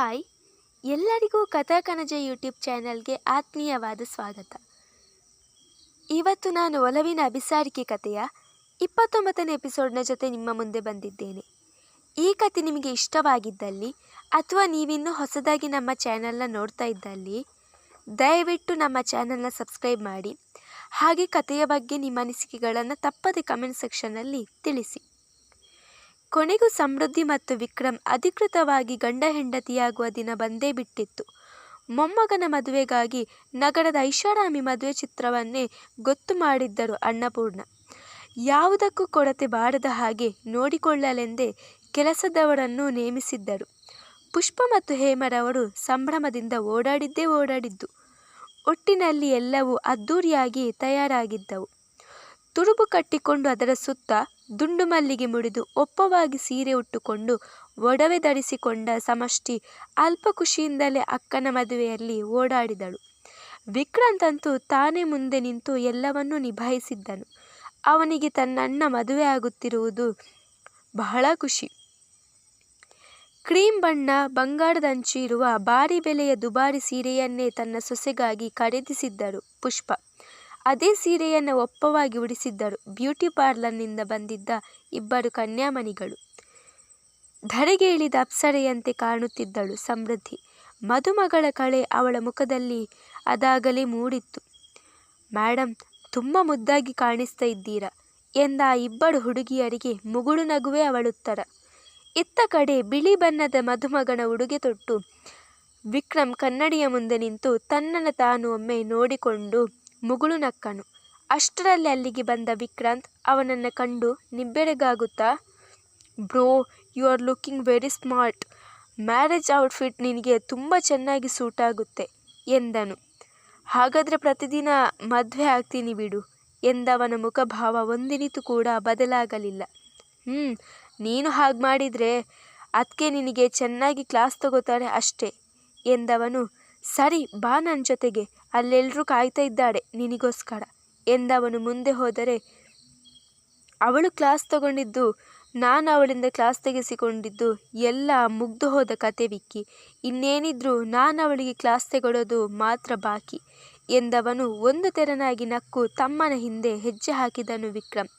Hi. ಎಲ್ಲರಿಗೂ ಕಥಾಕನಜ YouTube ಚಾನಲ್ಗೆ ಆತ್ಮೀಯವಾದ ಸ್ವಾಗತ. ಇವತ್ತು ನಾನು ಒಲವಿನ ಅಭಿಸಾರಿಕೆ ಕಥೆಯ ಇಪ್ಪತ್ತೊಂಬತ್ತನೇ ಎಪಿಸೋಡ್ನ ಜೊತೆ ನಿಮ್ಮ ಮುಂದೆ ಬಂದಿದ್ದೇನೆ. ಈ ಕತೆ ನಿಮಗೆ ಇಷ್ಟವಾಗಿದ್ದಲ್ಲಿ ಅಥವಾ ನೀವಿನ್ನೂ ಹೊಸದಾಗಿ ನಮ್ಮ ಚಾನಲ್ನ ನೋಡ್ತಾ ಇದ್ದಲ್ಲಿ, ದಯವಿಟ್ಟು ನಮ್ಮ ಚಾನಲ್ನ ಸಬ್ಸ್ಕ್ರೈಬ್ ಮಾಡಿ. ಹಾಗೆ ಕಥೆಯ ಬಗ್ಗೆ ನಿಮ್ಮ ಅನಿಸಿಕೆಗಳನ್ನು ತಪ್ಪದೆ ಕಮೆಂಟ್ ಸೆಕ್ಷನ್ನಲ್ಲಿ ತಿಳಿಸಿ. ಕೊನೆಗೂ ಸಮೃದ್ಧಿ ಮತ್ತು ವಿಕ್ರಮ್ ಅಧಿಕೃತವಾಗಿ ಗಂಡ ಹೆಂಡತಿಯಾಗುವ ದಿನ ಬಂದೇ ಬಿಟ್ಟಿತ್ತು. ಮೊಮ್ಮಗನ ಮದುವೆಗಾಗಿ ನಗರದ ಐಷಾರಾಮಿ ಮದುವೆ ಚಿತ್ರವನ್ನೇ ಗೊತ್ತು ಮಾಡಿದ್ದರು ಅನ್ನಪೂರ್ಣ. ಯಾವುದಕ್ಕೂ ಕೊರತೆ ಬಾರದ ಹಾಗೆ ನೋಡಿಕೊಳ್ಳಲೆಂದೇ ಕೆಲಸದವರನ್ನು ನೇಮಿಸಿದ್ದರು. ಪುಷ್ಪ ಮತ್ತು ಹೇಮರವರು ಸಂಭ್ರಮದಿಂದ ಓಡಾಡಿದ್ದೇ ಓಡಾಡಿದ್ದು. ಒಟ್ಟಿನಲ್ಲಿ ಎಲ್ಲವೂ ಅದ್ಧೂರಿಯಾಗಿ ತಯಾರಾಗಿದ್ದವು. ತುರುಬು ಕಟ್ಟಿಕೊಂಡು ಅದರ ಸುತ್ತ ದುಂಡು ಮಲ್ಲಿಗೆ ಮುಡಿದು ಒಪ್ಪವಾಗಿ ಸೀರೆ ಉಟ್ಟುಕೊಂಡು ಒಡವೆ ಧರಿಸಿಕೊಂಡ ಸಮಷ್ಟಿ ಅಲ್ಪ ಖುಷಿಯಿಂದಲೇ ಅಕ್ಕನ ಮದುವೆಯಲ್ಲಿ ಓಡಾಡಿದಳು. ವಿಕ್ರಾಂತ್ ತಾನೇ ಮುಂದೆ ನಿಂತು ಎಲ್ಲವನ್ನೂ ನಿಭಾಯಿಸಿದ್ದನು. ಅವನಿಗೆ ತನ್ನಣ್ಣ ಮದುವೆ ಆಗುತ್ತಿರುವುದು ಬಹಳ ಖುಷಿ. ಕ್ರೀಮ್ ಬಣ್ಣ ಬಂಗಾರದಂಚು ಇರುವ ಭಾರಿ ಬೆಲೆಯ ದುಬಾರಿ ಸೀರೆಯನ್ನೇ ತನ್ನ ಸೊಸೆಗಾಗಿ ಖರೀದಿಸಿದ್ದರು ಪುಷ್ಪ. ಅದೇ ಸೀರೆಯನ್ನು ಒಪ್ಪವಾಗಿ ಉಡಿಸಿದ್ದರು. ಬ್ಯೂಟಿ ಪಾರ್ಲರ್ನಿಂದ ಬಂದಿದ್ದ ಇಬ್ಬರು ಕನ್ಯಾಮಣಿಗಳು. ಧರೆಗೆ ಇಳಿದ ಅಪ್ಸರೆಯಂತೆ ಕಾಣುತ್ತಿದ್ದಳು ಸಮೃದ್ಧಿ. ಮದುಮಗಳ ಕಳೆ ಅವಳ ಮುಖದಲ್ಲಿ ಅದಾಗಲೇ ಮೂಡಿತ್ತು. ಮೇಡಮ್ ತುಂಬ ಮುದ್ದಾಗಿ ಕಾಣಿಸ್ತಾ ಇದ್ದೀರಾ? ಎಂದ ಇಬ್ಬರು ಹುಡುಗಿಯರಿಗೆ ಮುಗುಳು ನಗುವೆ ಅವಳುತ್ತರ ಇತ್ತ ಕಡೆ ಬಿಳಿ ಬಣ್ಣದ ಮದುಮಗನ ಉಡುಗೆ ತೊಟ್ಟು ವಿಕ್ರಮ್ ಕನ್ನಡಿಯ ಮುಂದೆ ನಿಂತು ತನ್ನನ್ನು ತಾನು ಒಮ್ಮೆ ನೋಡಿಕೊಂಡು ಮುಗುಳು ನಕ್ಕನು. ಅಷ್ಟರಲ್ಲಿ ಅಲ್ಲಿಗೆ ಬಂದ ವಿಕ್ರಾಂತ್, ಅವನನ್ನು ಕಂಡು ನಿಬ್ಬೆರಗಾಗುತ್ತಾ, bro, you are looking very smart. Marriage outfit ನಿನಗೆ ತುಂಬ ಚೆನ್ನಾಗಿ ಸೂಟ್ ಆಗುತ್ತೆ, ಎಂದನು. ಹಾಗಾದರೆ ಪ್ರತಿದಿನ ಮದುವೆ ಆಗ್ತೀನಿ ಬಿಡು, ಎಂದವನ ಮುಖಭಾವ ಒಂದಿನಿತು ಕೂಡ ಬದಲಾಗಲಿಲ್ಲ. ಹ್ಞೂ ನೀನು ಹಾಗೆ ಮಾಡಿದರೆ ಅದಕ್ಕೆ ನಿನಗೆ ಚೆನ್ನಾಗಿ ಕ್ಲಾಸ್ ತಗೋತಾರೆ ಅಷ್ಟೇ, ಎಂದವನು ಸರಿ, ಬಾ ನನ್ನ ಜೊತೆಗೆ. ಅಲ್ಲೆಲ್ಲರೂ ಕಾಯ್ತಾ ಇದ್ದಾಳೆ ನಿನಗೋಸ್ಕರ. ಎಂದವನು ಮುಂದೆ ಹೋದರೆ ಅವಳು ಕ್ಲಾಸ್ ತಗೊಂಡಿದ್ದು, ನಾನು ಅವಳಿಂದ ಕ್ಲಾಸ್ ತೆಗೆಸಿಕೊಂಡಿದ್ದು, ಎಲ್ಲ ಮುಗ್ದು ಹೋದ ಕತೆ ವಿಕ್ಕಿ. ಇನ್ನೇನಿದ್ರೂ ನಾನು ಅವಳಿಗೆ ಕ್ಲಾಸ್ ತೆಗೊಳ್ಳೋದು ಮಾತ್ರ ಬಾಕಿ ಎಂದವನು ಒಂದು ತೆರನಾಗಿ ನಕ್ಕು ತಮ್ಮನ ಹಿಂದೆ ಹೆಜ್ಜೆ ಹಾಕಿದನು ವಿಕ್ರಮ್.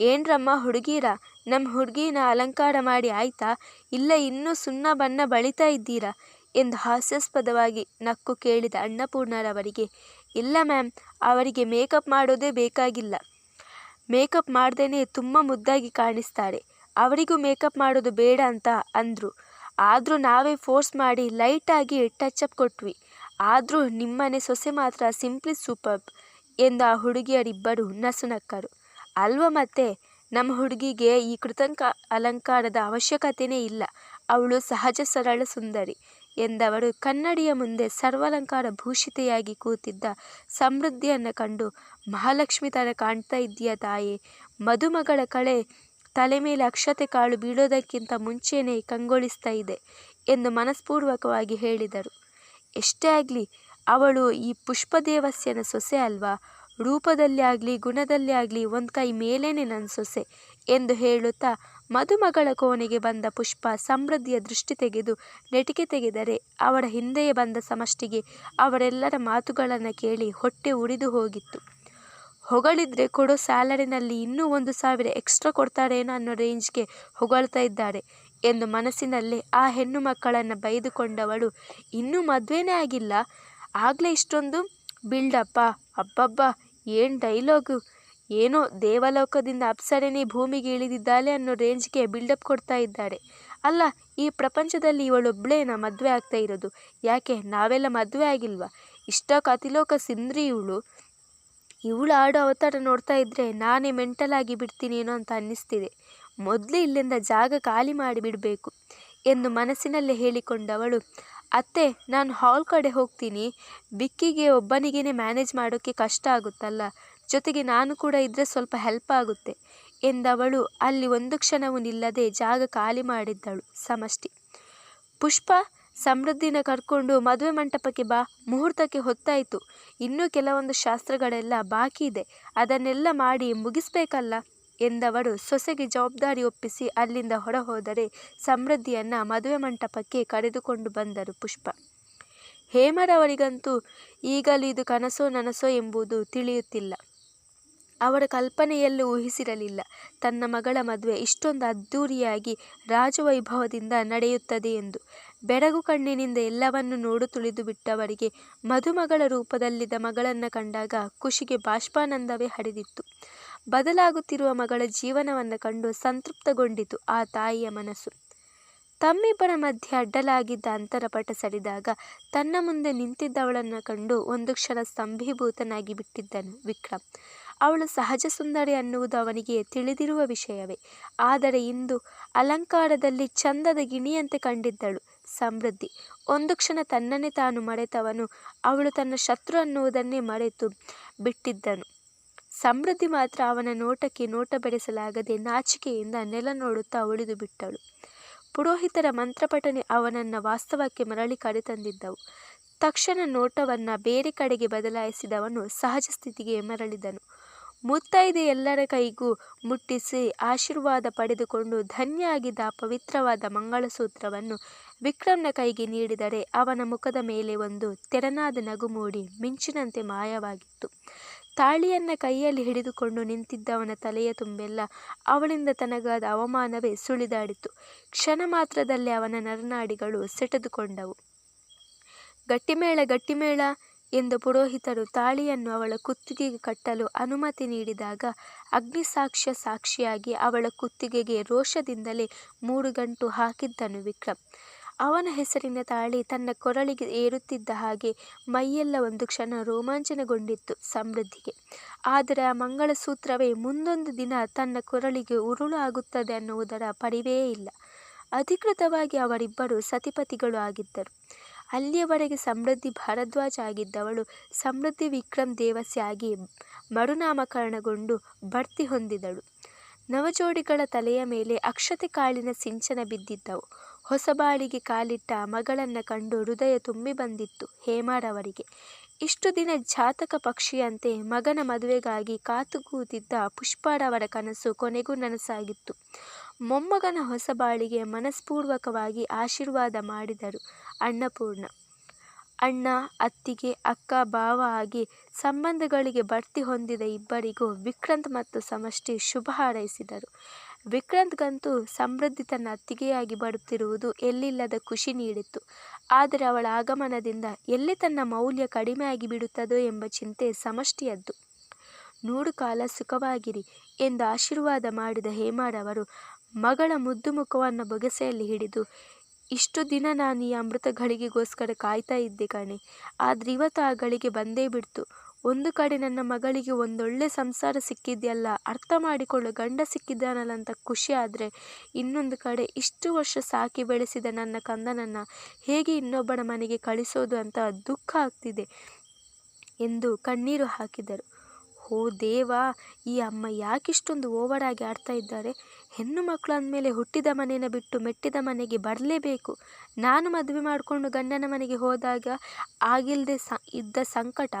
ಏನ್ರಮ್ಮ ಹುಡುಗೀರ? ನಮ್ಮ ಹುಡುಗಿನ ಅಲಂಕಾರ ಮಾಡಿ ಆಯ್ತಾ? ಇಲ್ಲ ಇನ್ನೂ ಸುಣ್ಣ ಬಣ್ಣ ಬಳಿತಾ ಇದ್ದೀರಾ? ಎಂದು ಹಾಸ್ಯಾಸ್ಪದವಾಗಿ ನಕ್ಕು ಕೇಳಿದ ಅನ್ನಪೂರ್ಣರವರಿಗೆ, ಇಲ್ಲ ಮ್ಯಾಮ್, ಅವರಿಗೆ ಮೇಕಪ್ ಮಾಡೋದೇ ಬೇಕಾಗಿಲ್ಲ. ಮೇಕಪ್ ಮಾಡ್ದೇ ತುಂಬ ಮುದ್ದಾಗಿ ಕಾಣಿಸ್ತಾರೆ ಅವರಿಗೂ ಮೇಕಪ್ ಮಾಡೋದು ಬೇಡ ಅಂತ ಅಂದರು. ಆದರೂ ನಾವೇ ಫೋರ್ಸ್ ಮಾಡಿ ಲೈಟಾಗಿ ಟಚಪ್ ಕೊಟ್ವಿ. ಆದರೂ ನಿಮ್ಮನೆ ಸೊಸೆ ಮಾತ್ರ ಸಿಂಪ್ಲಿ ಸೂಪರ್ಬ್ ಎಂದು ಆ ಹುಡುಗಿಯರಿಬ್ಬರು ನಸುನಕ್ಕರು ಅಲ್ವ ಮತ್ತೆ? ನಮ್ಮ ಹುಡುಗಿಗೆ ಈ ಕೃತಂಕ ಅಲಂಕಾರದ ಅವಶ್ಯಕತೆಯೇ ಇಲ್ಲ. ಅವಳು ಸಹಜ ಸರಳ ಸುಂದರಿ. ಎಂದವರು ಕನ್ನಡಿಯ ಮುಂದೆ ಸರ್ವಾಲಂಕಾರ ಭೂಷಿತೆಯಾಗಿ ಕೂತಿದ್ದ ಸಮೃದ್ಧಿಯನ್ನು ಕಂಡು ಮಹಾಲಕ್ಷ್ಮಿ ಥರ ಕಾಣ್ತಾ ಇದ್ದೀಯ ತಾಯೇ? ಮದುಮಗಳ ಕಳೆ ತಲೆ ಮೇಲೆ ಅಕ್ಷತೆ ಕಾಳು ಬೀಳೋದಕ್ಕಿಂತ ಮುಂಚೆಯೇ ಕಂಗೊಳಿಸ್ತಾ ಇದೆ ಎಂದು ಮನಸ್ಪೂರ್ವಕವಾಗಿ ಹೇಳಿದರು. ಎಷ್ಟೇ ಆಗಲಿ, ಅವಳು ಈ ಪುಷ್ಪದೇವಸ್ಯನ ಸೊಸೆ ಅಲ್ವಾ? ರೂಪದಲ್ಲಿ ಆಗಲಿ, ಗುಣದಲ್ಲಿ ಆಗಲಿ ಒಂದು ಕೈ ಮೇಲೇನೆ ನನ್ನ ಸೊಸೆ ಎಂದು ಹೇಳುತ್ತಾ ಮದುಮಗಳ ಕೋಣೆಗೆ ಬಂದ ಪುಷ್ಪ ಸಮೃದ್ಧಿಯ ದೃಷ್ಟಿ ತೆಗೆದು ನೆಟಿಕೆ ತೆಗೆದರೆ ಅವರ ಹಿಂದೆಯೇ ಬಂದ ಸಮಷ್ಟಿಗೆ ಅವರೆಲ್ಲರ ಮಾತುಗಳನ್ನು ಕೇಳಿ ಹೊಟ್ಟೆ ಉರಿದು ಹೋಗಿತ್ತು. ಹೊಗಳಿದ್ರೆ ಕೊಡೋ ಸ್ಯಾಲರಿನಲ್ಲಿ ಇನ್ನೂ ಒಂದು ಸಾವಿರ ಎಕ್ಸ್ಟ್ರಾ ಕೊಡ್ತಾರೇನೋ ಅನ್ನೋ ರೇಂಜ್ಗೆ ಹೊಗಳ್ತಾ ಇದ್ದಾರೆ ಎಂದು ಮನಸ್ಸಿನಲ್ಲೇ ಆ ಹೆಣ್ಣು ಮಕ್ಕಳನ್ನು ಬೈದುಕೊಂಡವಳು, ಇನ್ನೂ ಮದುವೆನೇ ಆಗಿಲ್ಲ, ಆಗಲೇ ಇಷ್ಟೊಂದು ಬಿಲ್ಡಪ್ಪ, ಅಬ್ಬಬ್ಬ ಏನು ಡೈಲಾಗು? ಏನೋ ದೇವಲೋಕದಿಂದ ಅಪ್ಸರೆನೇ ಭೂಮಿಗೆ ಇಳಿದಿದ್ದಾಳೆ ಅನ್ನೋ ರೇಂಜ್ಗೆ ಬಿಲ್ಡಪ್ ಕೊಡ್ತಾ ಇದ್ದಾರೆ ಅಲ್ಲ, ಈ ಪ್ರಪಂಚದಲ್ಲಿ ಇವಳೊಬ್ಳೇನ ಮದುವೆ ಆಗ್ತಾ ಇರೋದು. ಯಾಕೆ, ನಾವೆಲ್ಲ ಮದುವೆ ಆಗಿಲ್ವಾ? ಇಷ್ಟ ಕತಿಲೋಕ ಸಿಂದ್ರಿ ಇವಳು. ಇವಳು ಆಡೋ ಅವತಾರ ನೋಡ್ತಾ ಇದ್ದರೆ ನಾನೇ ಮೆಂಟಲ್ ಆಗಿ ಬಿಡ್ತೀನೇನೋ ಅಂತ ಅನ್ನಿಸ್ತಿದೆ. ಮೊದಲು ಇಲ್ಲಿಂದ ಜಾಗ ಖಾಲಿ ಮಾಡಿ ಬಿಡಬೇಕು. ಎಂದು ಮನಸ್ಸಿನಲ್ಲೇ ಹೇಳಿಕೊಂಡವಳು ಅತ್ತೆ, ನಾನು ಹಾಲ್ ಕಡೆ ಹೋಗ್ತೀನಿ. ಬಿಕ್ಕಿಗೆ ಒಬ್ಬನಿಗೇ ಮ್ಯಾನೇಜ್ ಮಾಡೋಕ್ಕೆ ಕಷ್ಟ ಆಗುತ್ತಲ್ಲ? ಜೊತೆಗೆ ನಾನು ಕೂಡ ಇದ್ದರೆ ಸ್ವಲ್ಪ ಹೆಲ್ಪ್ ಆಗುತ್ತೆ ಎಂದವಳು. ಅಲ್ಲಿ ಒಂದು ಕ್ಷಣವೂ ನಿಲ್ಲದೆ ಜಾಗ ಖಾಲಿ ಮಾಡಿದ್ದಳು ಸಮಷ್ಟಿ. ಪುಷ್ಪ, ಸಮೃದ್ಧಿನ ಕರ್ಕೊಂಡು ಮದುವೆ ಮಂಟಪಕ್ಕೆ ಬಾ. ಮುಹೂರ್ತಕ್ಕೆ ಹೊತ್ತಾಯಿತು. ಇನ್ನೂ ಕೆಲವೊಂದು ಶಾಸ್ತ್ರಗಳೆಲ್ಲ ಬಾಕಿ ಇದೆ ಅದನ್ನೆಲ್ಲ ಮಾಡಿ ಮುಗಿಸ್ಬೇಕಲ್ಲ? ಎಂದವರು ಸೊಸೆಗೆ ಜವಾಬ್ದಾರಿ ಒಪ್ಪಿಸಿ ಅಲ್ಲಿಂದ ಹೊರಹೋದರೆ ಸಮೃದ್ಧಿಯನ್ನ ಮದುವೆ ಮಂಟಪಕ್ಕೆ ಕರೆದುಕೊಂಡು ಬಂದರು ಪುಷ್ಪ. ಹೇಮರವರಿಗಂತೂ ಈಗಲೂ ಇದು ಕನಸೋ ನನಸೋ ಎಂಬುದು ತಿಳಿಯುತ್ತಿಲ್ಲ. ಅವರ ಕಲ್ಪನೆಯಲ್ಲೂ ಊಹಿಸಿರಲಿಲ್ಲ. ತನ್ನ ಮಗಳ ಮದುವೆ ಇಷ್ಟೊಂದು ಅದ್ಧೂರಿಯಾಗಿ ರಾಜವೈಭವದಿಂದ ನಡೆಯುತ್ತದೆ ಎಂದು. ಬೆರಗು ಕಣ್ಣಿನಿಂದ ಎಲ್ಲವನ್ನೂ ನೋಡು ತುಳಿದು ಬಿಟ್ಟವರಿಗೆ ಮದುಮಗಳ ರೂಪದಲ್ಲಿದ್ದ ಮಗಳನ್ನು ಕಂಡಾಗ ಖುಷಿಗೆ ಬಾಷ್ಪಾನಂದವೇ ಹರಿದಿತ್ತು. ಬದಲಾಗುತ್ತಿರುವ ಮಗಳ ಜೀವನವನ್ನು ಕಂಡು ಸಂತೃಪ್ತಗೊಂಡಿತು ಆ ತಾಯಿಯ ಮನಸ್ಸು. ತಮ್ಮಿಬ್ಬರ ಮಧ್ಯೆ ಅಡ್ಡಲಾಗಿದ್ದ ಅಂತರಪಟ ಸರಿದಾಗ ತನ್ನ ಮುಂದೆ ನಿಂತಿದ್ದವಳನ್ನು ಕಂಡು ಒಂದು ಕ್ಷಣ ಸ್ತಂಭೀಭೂತನಾಗಿ ಬಿಟ್ಟಿದ್ದನು ವಿಕ್ರಮ್. ಅವಳು ಸಹಜ ಸುಂದರಿ ಅನ್ನುವುದು ಅವನಿಗೆ ತಿಳಿದಿರುವ ವಿಷಯವೇ. ಆದರೆ ಇಂದು ಅಲಂಕಾರದಲ್ಲಿ ಚಂದದ ಗಿಣಿಯಂತೆ ಕಂಡಿದ್ದಳು ಸಮೃದ್ಧಿ. ಒಂದು ಕ್ಷಣ ತನ್ನನ್ನೇ ತಾನು ಮರೆತವನು, ಅವಳು ತನ್ನ ಶತ್ರು ಅನ್ನುವುದನ್ನೇ ಮರೆತು ಬಿಟ್ಟಿದ್ದನು. ಸಮೃದ್ಧಿ ಮಾತ್ರ ಅವನ ನೋಟಕ್ಕೆ ನೋಟ ಬೆಳೆಸಲಾಗದೆ ನಾಚಿಕೆಯಿಂದ ನೆಲ ನೋಡುತ್ತಾ ಉಳಿದು ಬಿಟ್ಟಳು. ಪುರೋಹಿತರ ಮಂತ್ರಪಠನೆ ಅವನನ್ನ ವಾಸ್ತವಕ್ಕೆ ಮರಳಿ ಕರೆತಂದಿದ್ದವು ತಕ್ಷಣ ನೋಟವನ್ನ ಬೇರೆ ಕಡೆಗೆ ಬದಲಾಯಿಸಿದವನು ಸಹಜ ಸ್ಥಿತಿಗೆ ಮರಳಿದನು. ಮುತ್ತೈದೆ ಎಲ್ಲರ ಕೈಗೂ ಮುಟ್ಟಿಸಿ ಆಶೀರ್ವಾದ ಪಡೆದುಕೊಂಡು ಧನ್ಯ ಆಗಿದ್ದ ಆ ಪವಿತ್ರವಾದ ಮಂಗಳಸೂತ್ರವನ್ನು ವಿಕ್ರಮ್ನ ಕೈಗೆ ನೀಡಿದರೆ ಅವನ ಮುಖದ ಮೇಲೆ ಒಂದು ತೆರನಾದ ನಗು ಮೂಡಿ ಮಿಂಚಿನಂತೆ ಮಾಯವಾಗಿತ್ತು. ತಾಳಿಯನ್ನ ಕೈಯಲ್ಲಿ ಹಿಡಿದುಕೊಂಡು ನಿಂತಿದ್ದವನ ತಲೆಯ ತುಂಬೆಲ್ಲ ಅವಳಿಂದ ತನಗಾದ ಅವಮಾನವೇ ಸುಳಿದಾಡಿತು. ಕ್ಷಣ ಮಾತ್ರದಲ್ಲೇ ಅವನ ನರನಾಡಿಗಳು ಸೆಟೆದುಕೊಂಡವು. ಗಟ್ಟಿಮೇಳ ಗಟ್ಟಿಮೇಳ ಎಂದು ಪುರೋಹಿತರು ತಾಳಿಯನ್ನು ಅವಳ ಕುತ್ತಿಗೆಗೆ ಕಟ್ಟಲು ಅನುಮತಿ ನೀಡಿದಾಗ ಅಗ್ನಿಸಾಕ್ಷ್ಯ ಸಾಕ್ಷಿಯಾಗಿ ಅವಳ ಕುತ್ತಿಗೆಗೆ ರೋಷದಿಂದಲೇ ಮೂರು ಗಂಟು ಹಾಕಿದ್ದನು ವಿಕ್ರಮ್. ಅವನ ಹೆಸರಿನ ತಾಳಿ ತನ್ನ ಕೊರಳಿಗೆ ಏರುತ್ತಿದ್ದ ಹಾಗೆ ಮೈಯೆಲ್ಲ ಒಂದು ಕ್ಷಣ ರೋಮಾಂಚನಗೊಂಡಿತ್ತು ಸಮೃದ್ಧಿಗೆ. ಆದರೆ ಆ ಮಂಗಳಸೂತ್ರವೇ ಮುಂದೊಂದು ದಿನ ತನ್ನ ಕೊರಳಿಗೆ ಉರುಳು ಆಗುತ್ತದೆ ಅನ್ನುವುದರ ಪರಿವೇ ಇಲ್ಲ. ಅಧಿಕೃತವಾಗಿ ಅವರಿಬ್ಬರು ಸತಿಪತಿಗಳು ಆಗಿದ್ದರು. ಅಲ್ಲಿಯವರೆಗೆ ಸಮೃದ್ಧಿ ಭಾರದ್ವಾಜ್ ಆಗಿದ್ದವಳು ಸಮೃದ್ಧಿ ವಿಕ್ರಮ್ ದೇವಸ್ಯ ಆಗಿ ಮರುನಾಮಕರಣಗೊಂಡು ಬಡ್ತಿ ಹೊಂದಿದಳು. ನವಜೋಡಿಗಳ ತಲೆಯ ಮೇಲೆ ಅಕ್ಷತೆ ಕಾಳಿನ ಸಿಂಚನ ಬಿದ್ದಿದ್ದವು. ಹೊಸಬಾಳಿಗೆ ಕಾಲಿಟ್ಟ ಮಗಳನ್ನ ಕಂಡು ಹೃದಯ ತುಂಬಿ ಬಂದಿತ್ತು ಹೇಮಾರವರಿಗೆ ಇಷ್ಟು ದಿನ ಜಾತಕ ಪಕ್ಷಿಯಂತೆ ಮಗನ ಮದುವೆಗಾಗಿ ಕಾತುಕೂತಿದ್ದ ಪುಷ್ಪಾರವರ ಕನಸು ಕೊನೆಗೂ ನನಸಾಗಿತ್ತು. ಮೊಮ್ಮಗನ ಹೊಸ ಬಾಳಿಗೆ ಮನಸ್ಪೂರ್ವಕವಾಗಿ ಆಶೀರ್ವಾದ ಮಾಡಿದರು ಅನ್ನಪೂರ್ಣ. ಅಣ್ಣ, ಅತ್ತಿಗೆ, ಅಕ್ಕ, ಭಾವ ಆಗಿ ಸಂಬಂಧಗಳಿಗೆ ಬಡ್ತಿ ಹೊಂದಿದ ಇಬ್ಬರಿಗೂ ವಿಕ್ರಂತ್ ಮತ್ತು ಸಮಷ್ಟಿ ಶುಭ ಹಾರೈಸಿದರು. ವಿಕ್ರಾಂತ್ಗಂತೂ ಸಮೃದ್ಧಿ ತನ್ನ ಅತ್ತಿಗೆಯಾಗಿ ಬರುತ್ತಿರುವುದು ಎಲ್ಲಿಲ್ಲದ ಖುಷಿ ನೀಡಿತ್ತು. ಆದರೆ ಅವಳ ಆಗಮನದಿಂದ ಎಲ್ಲಿ ತನ್ನ ಮೌಲ್ಯ ಕಡಿಮೆಯಾಗಿ ಬಿಡುತ್ತದೋ ಎಂಬ ಚಿಂತೆ ಸಮಷ್ಟಿಯದ್ದು. ನೂರು ಕಾಲ ಸುಖವಾಗಿರಿ ಎಂದು ಆಶೀರ್ವಾದ ಮಾಡಿದ ಹೇಮಾರವರು ಮಗಳ ಮುದ್ದು ಮುಖವನ್ನು ಬೊಗಸೆಯಲ್ಲಿ ಹಿಡಿದು, ಇಷ್ಟು ದಿನ ನಾನು ಈ ಅಮೃತ ಗಳಿಗೆಗೋಸ್ಕರ ಕಾಯ್ತಾ ಇದ್ದೆ ಕಣೆ. ಆದರೆ ಇವತ್ತು ಆ ಗಳಿಗೆ ಬಂದೇ ಬಿಡ್ತು. ಒಂದು ಕಡೆ ನನ್ನ ಮಗಳಿಗೆ ಒಂದೊಳ್ಳೆ ಸಂಸಾರ ಸಿಕ್ಕಿದೆಯಲ್ಲ, ಅರ್ಥ ಮಾಡಿಕೊಳ್ಳು ಗಂಡ ಸಿಕ್ಕಿದ್ದಾನಲ್ಲ ಅಂತ ಖುಷಿ ಆದರೆ ಇನ್ನೊಂದು ಕಡೆ ಇಷ್ಟು ವರ್ಷ ಸಾಕಿ ಬೆಳೆಸಿದ ನನ್ನ ಕಂದನನ್ನು ಹೇಗೆ ಇನ್ನೊಬ್ಬನ ಮನೆಗೆ ಕಳಿಸೋದು ಅಂತ ದುಃಖ ಆಗ್ತಿದೆ ಎಂದು ಕಣ್ಣೀರು ಹಾಕಿದರು. ಓ ದೇವ, ಈ ಅಮ್ಮ ಯಾಕಿಷ್ಟೊಂದು ಓವರ್ ಆಗಿ ಆಡ್ತಾ ಇದ್ದಾರೆ? ಹೆಣ್ಣು ಮಕ್ಕಳು ಅಂದಮೇಲೆ ಹುಟ್ಟಿದ ಮನೆಯನ್ನು ಬಿಟ್ಟು ಮೆಟ್ಟಿದ ಮನೆಗೆ ಬರಲೇಬೇಕು. ನಾನು ಮದುವೆ ಮಾಡಿಕೊಂಡು ಗಂಡನ ಮನೆಗೆ ಹೋದಾಗ ಆಗಿಲ್ಲದೆ ಸ, ಇದ್ದ ಸಂಕಟ,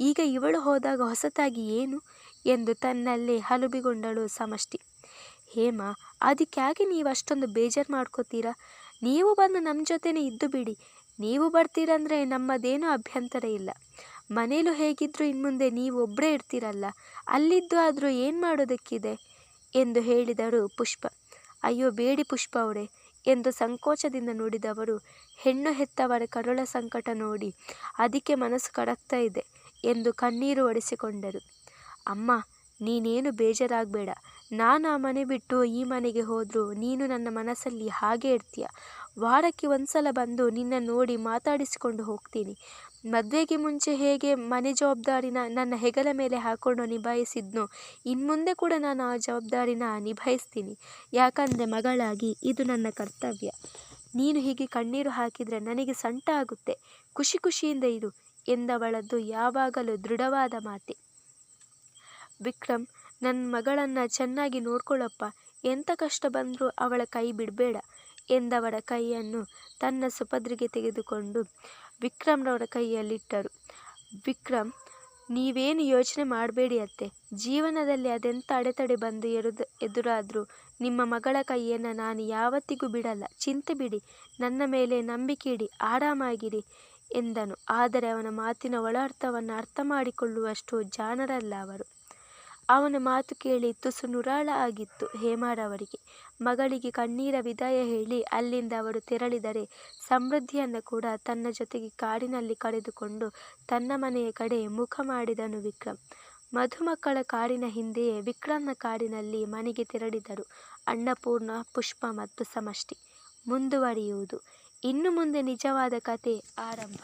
ಈಗ ಇವಳು ಹೋದಾಗ ಹೊಸತಾಗಿ ಏನು? ಎಂದು ತನ್ನಲ್ಲೇ ಹಲುಬಿಗೊಂಡಳು ಸಮಷ್ಟಿ. ಹೇಮ ಅದಕ್ಕಾಗಿ ನೀವು ಅಷ್ಟೊಂದು ಬೇಜಾರು ಮಾಡ್ಕೋತೀರಾ? ನೀವು ಬಂದು ನಮ್ಮ ಜೊತೆನೇ ಇದ್ದು ಬಿಡಿ. ನೀವು ಬರ್ತೀರಂದರೆ ನಮ್ಮದೇನೂ ಅಭ್ಯಂತರ ಇಲ್ಲ. ಮನೇಲೂ ಹೇಗಿದ್ದರೂ ಇನ್ಮುಂದೆ ನೀವು ಒಬ್ಬರೇ ಇರ್ತೀರಲ್ಲ ಅಲ್ಲಿದ್ದು ಆದರೂ ಏನು ಮಾಡೋದಕ್ಕಿದೆ? ಎಂದು ಹೇಳಿದರು ಪುಷ್ಪ. ಅಯ್ಯೋ, ಬೇಡಿ ಪುಷ್ಪ ಅವರೇ ಎಂದು ಸಂಕೋಚದಿಂದ ನೋಡಿದವರು, ಹೆಣ್ಣು ಹೆತ್ತವರ ಕರುಳ ಸಂಕಟ ನೋಡಿ ಅದಕ್ಕೆ ಮನಸ್ಸು ಕಡಕ್ತಾ ಇದೆ ಎಂದು ಕಣ್ಣೀರು ಒಡೆಸಿಕೊಂಡರು. ಅಮ್ಮ, ನೀನೇನು ಬೇಜಾರಾಗಬೇಡ. ನಾನು ಆ ಮನೆ ಬಿಟ್ಟು ಈ ಮನೆಗೆ ಹೋದರೂ ನೀನು ನನ್ನ ಮನಸ್ಸಲ್ಲಿ ಹಾಗೆ ಇರ್ತೀಯ. ವಾರಕ್ಕೆ ಒಂದ್ಸಲ ಬಂದು ನಿನ್ನ ನೋಡಿ ಮಾತಾಡಿಸಿಕೊಂಡು ಹೋಗ್ತೀನಿ. ಮದುವೆಗೆ ಮುಂಚೆ ಹೇಗೆ ಮನೆ ಜವಾಬ್ದಾರಿನ ನನ್ನ ಹೆಗಲ ಮೇಲೆ ಹಾಕೊಂಡು ನಿಭಾಯಿಸಿದ್ನೋ, ಇನ್ಮುಂದೆ ಕೂಡ ನಾನು ಆ ಜವಾಬ್ದಾರಿನ ನಿಭಾಯಿಸ್ತೀನಿ. ಯಾಕಂದರೆ ಮಗಳಾಗಿ ಇದು ನನ್ನ ಕರ್ತವ್ಯ. ನೀನು ಹೀಗೆ ಕಣ್ಣೀರು ಹಾಕಿದರೆ ನನಗೆ ಸಂಟ ಆಗುತ್ತೆ. ಖುಷಿ ಖುಷಿಯಿಂದ ಇರು ಎಂದವಳದ್ದು ಯಾವಾಗಲೂ ದೃಢವಾದ ಮಾತೆ. ವಿಕ್ರಮ್ ನನ್ನ ಮಗಳನ್ನು ಚೆನ್ನಾಗಿ ನೋಡ್ಕೊಳ್ಳಪ್ಪ ಎಂಥ ಕಷ್ಟ ಬಂದರೂ ಅವಳ ಕೈ ಬಿಡಬೇಡ ಎಂದವಳ ಕೈಯನ್ನು ತನ್ನ ಸುಪದ್ರಿಗೆ ತೆಗೆದುಕೊಂಡು ವಿಕ್ರಮ್ರವರ ಕೈಯಲ್ಲಿಟ್ಟರು. ವಿಕ್ರಮ್, ನೀವೇನು ಯೋಚನೆ ಮಾಡಬೇಡಿ ಅತ್ತೆ. ಜೀವನದಲ್ಲಿ ಅದೆಂಥ ಅಡೆತಡೆ ಬಂದು ಎರುದ, ಎದುರಾದರೂ ನಿಮ್ಮ ಮಗಳ ಕೈಯನ್ನು ನಾನು ಯಾವತ್ತಿಗೂ ಬಿಡಲ್ಲ. ಚಿಂತೆ ಬಿಡಿ. ನನ್ನ ಮೇಲೆ ನಂಬಿಕೆ ಇಡಿ. ಆರಾಮಾಗಿರಿ ಎಂದನು. ಆದರೆ ಅವನ ಮಾತಿನ ಒಳ ಅರ್ಥವನ್ನು ಅರ್ಥ ಮಾಡಿಕೊಳ್ಳುವಷ್ಟು ಜಾಣರಲ್ಲ ಅವರು. ಅವನ ಮಾತು ಕೇಳಿ ತುಸು ನಿರಾಳ ಆಗಿತ್ತು ಹೇಮಾರವರಿಗೆ ಮಗಳಿಗೆ ಕಣ್ಣೀರ ವಿದಾಯ ಹೇಳಿ ಅಲ್ಲಿಂದ ಅವರು ತೆರಳಿದರೆ ಸಮೃದ್ಧಿಯನ್ನು ಕೂಡ ತನ್ನ ಜೊತೆಗೆ ಕಾಡಿನಲ್ಲಿ ಕಳೆದುಕೊಂಡು ತನ್ನ ಮನೆಯ ಕಡೆ ಮುಖ ಮಾಡಿದನು ವಿಕ್ರಮ್. ಮಧುಮಕ್ಕಳ ಕಾಡಿನ ಹಿಂದೆಯೇ ವಿಕ್ರಮ್ನ ಕಾಡಿನಲ್ಲಿ ಮನೆಗೆ ತೆರಳಿದರು. ಅನ್ನಪೂರ್ಣ, ಪುಷ್ಪ ಮತ್ತು ಸಮಷ್ಟಿ ಮುಂದುವರಿಯುವುದು. ಇನ್ನು ಮುಂದೆ ನಿಜವಾದ ಕತೆ ಆರಂಭ.